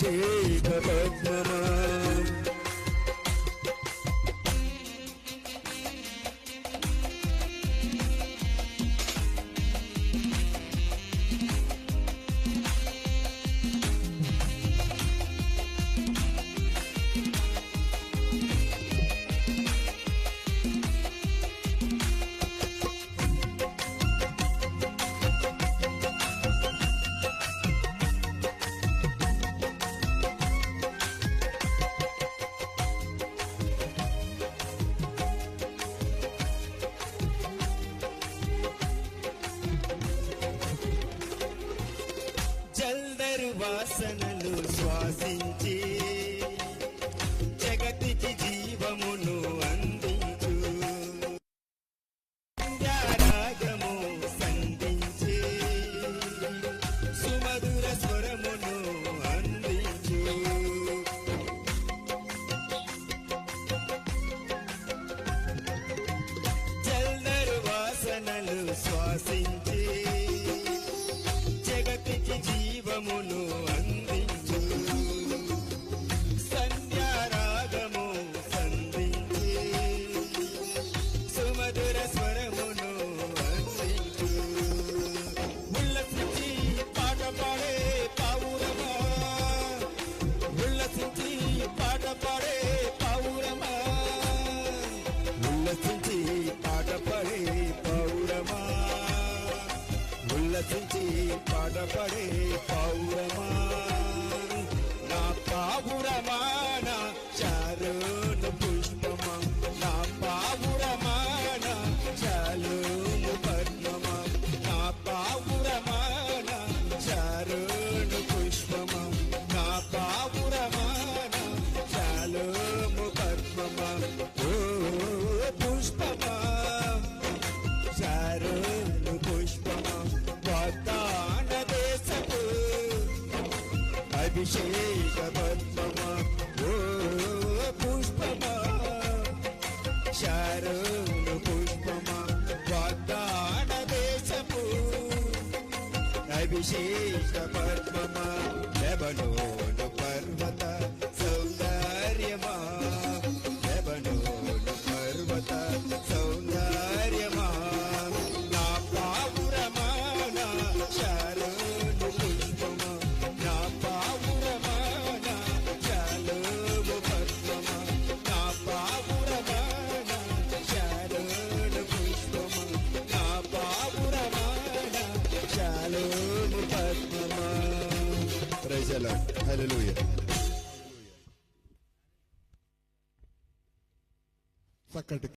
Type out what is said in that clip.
അഭിഷേക പത്മനാ वासन పడపడే పౌరమా నా పావురమాన చారును పుష్పమా నా పావురమాన చాలును పద్మమా నా పుష్పమా నా పావురమాన చాలుము పద్మమా. అభిషేక పద్మమా ఓ పుష్పమా శారోను పుష్పమా వాగ్దాన దేశము అభిషేక పద్మమా లెబనోను పర్వతా. praise the Lord.